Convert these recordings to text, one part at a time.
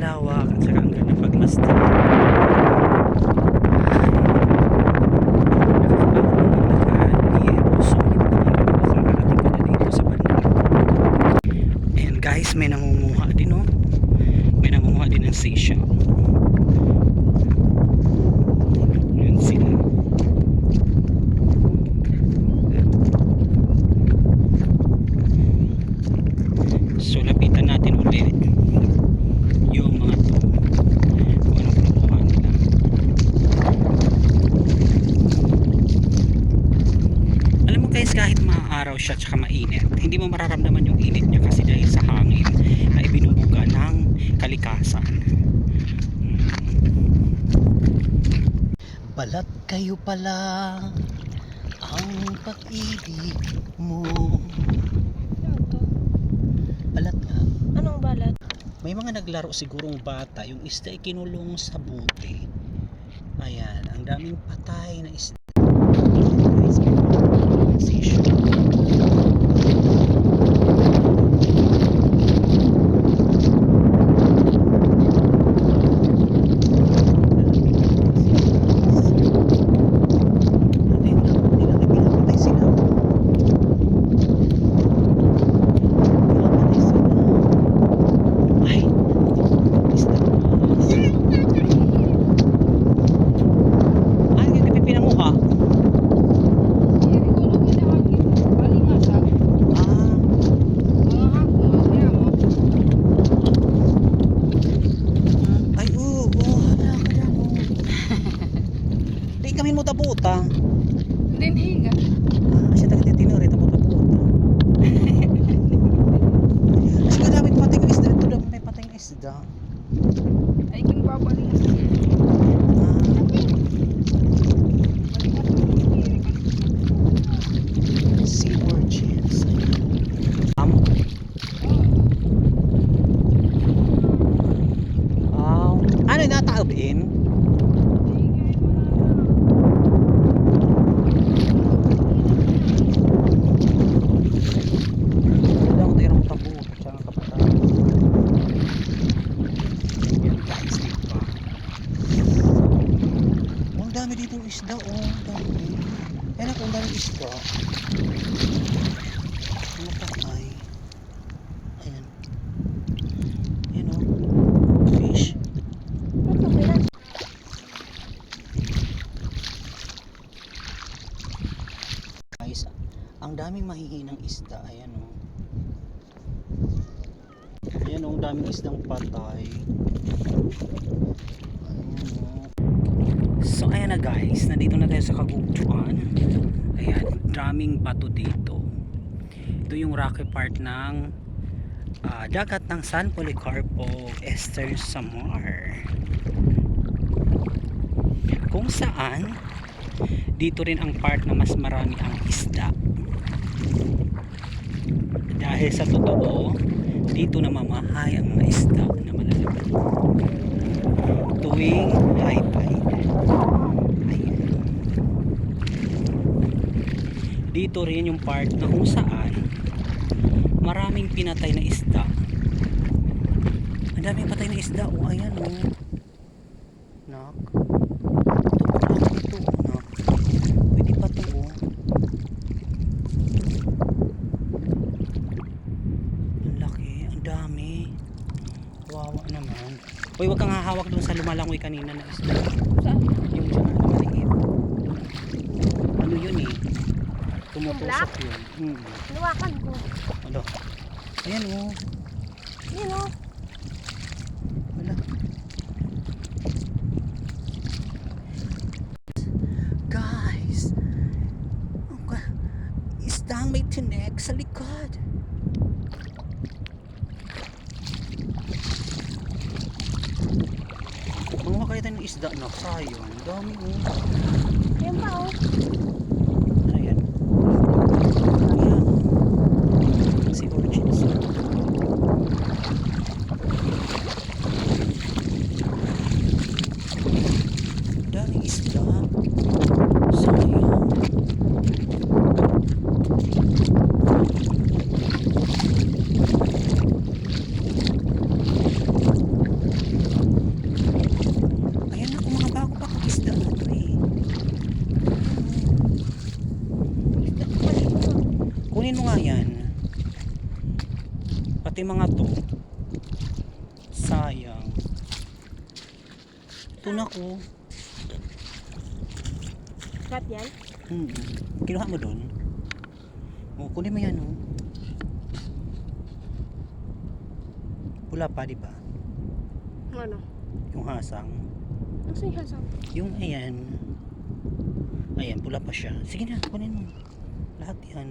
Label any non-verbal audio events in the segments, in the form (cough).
lawak at saka ang ganda pagmasdan. Guys, kahit maaraw siya tsaka mainit, hindi mo mararamdaman yung init niya kasi dahil sa hangin na ibinubuga ng kalikasan. Balat kayo pala ang pag-ibig mo. Balat nga. Anong balat? May mga naglaro sigurong bata, yung isda ay kinulong sa buti. Ayan, ang daming patay na isda. Guys, may mga seashell. Ayun na, nila ay pinapatay sila. Pinapatay sila. Ay, isda. Ay, yung pipinanguha. Ah, ay, oo, oo, hala, hala, oo. Di kami mo tabuta. Ah, siya taga titinuri, tabuta-buta. (laughs) Kasi kadamit patay ng isda. Ito daw may patay ng isda. Ah, sea urchins. Um, wow. Ano yung nataobin? Wala ko tayo ng tabuta tsaka kapatid. Yan guys, di ba? Oh, ang isda, oh. Ang dami. Yan ako, ang dami isda. Ano pa ay? Ayan. Ayan, oh. Fish. Guys, ang daming mahihinang isda. Ayan, oh. Ayan, oh. Ang daming isdang patay. Ayan, oh. Ayan na guys, nandito na tayo sa Kagugtuan. Ayan, daming bato dito. Ito yung rocky part ng ah, dagat ng San Policarpo Ester Samar. Kung saan dito rin ang part na mas marami ang isda. Dahil sa totoo, dito namamahay ang mga isda na malalaki. Tuwing high tide. Dito rin yung part na kung saan maraming pinatay na isda. Ang daming patay na isda. O, ayan o. Nak. Ito pa lang ito. o, Nak. Pwede pa to o. Ang laki. Ang dami. Wawa naman. Uy, wag kang hahawak dun sa lumalangoy kanina na isda. Yung sa ano, maliit. Ano yun eh? Tumutusok yun. Hmm. Luwakan ko. Ano? Ayan o. Oh. Yun o. Wala. Guys! Ka- Isdang may tinek sa likod. Manguha kayo tayo ng isda na. Sayang. Dami o. Yan pa o. Ano yan? Ayan. Si Orchins. Daming isda. Sayang. Ayan ako mga bago pa isda na to eh. Pati mga to. Sayang. Ito na ko. Kat yan? Hmm. Kinuha mo doon. O, kunin mo yan, oh. Pula pa, di ba? Ano? Yung hasang. Nasa yung hasang? Yung ayan. Ayan, pula pa siya. Sige na, kunin mo. Lahat yan.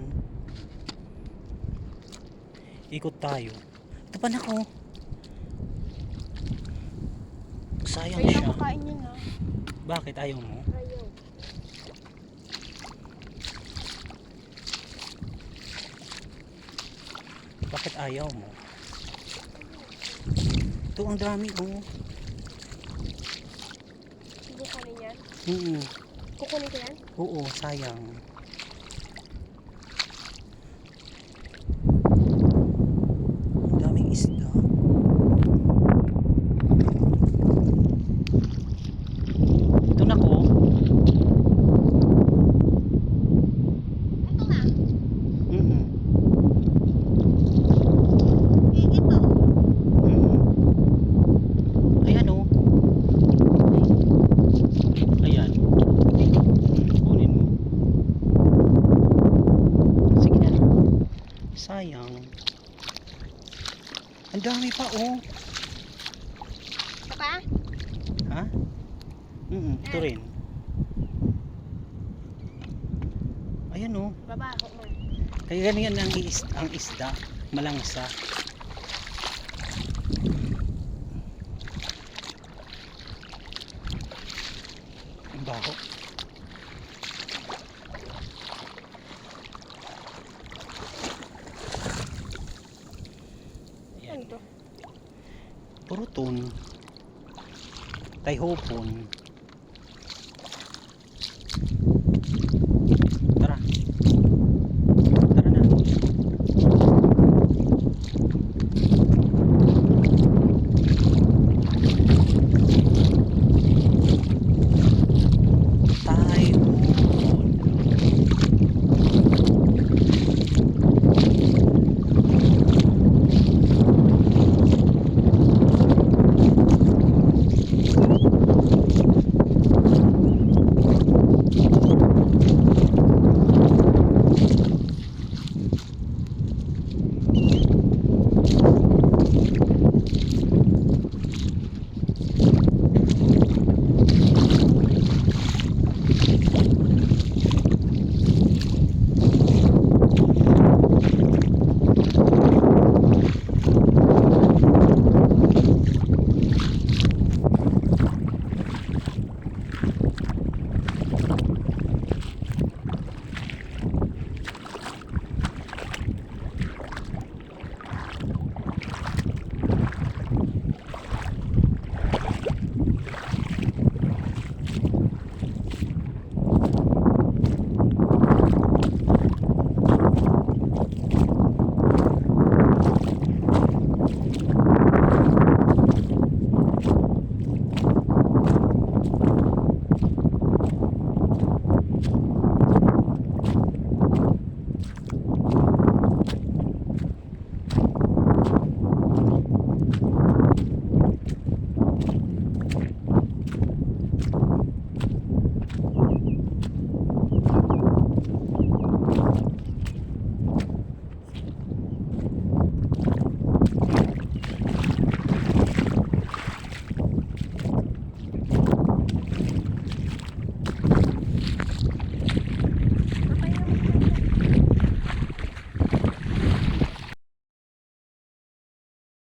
Ikot tayo. Ito pa na ko. Sayang Kaya siya. lang makain yun na. Bakit ayaw mo? Ayaw. Bakit ayaw mo? Ito ang dami oh. Kukunin yan? Hmm. Kukunin ko yan? Oo, sayang. Ang daming isda. Ito na ko. Ito na. Mm I ito. Ayan oh. Ayan. Kunin mo. Sige na. Sayang. Ang dami pa oh. Ito pa? Ha? Mm ito rin. Ayan oh. Baba ako mo. Kaya ganyan ang, is ang isda. Malangsa. Ang baho. Ano Ayan. to? Puruton. Tayhopon.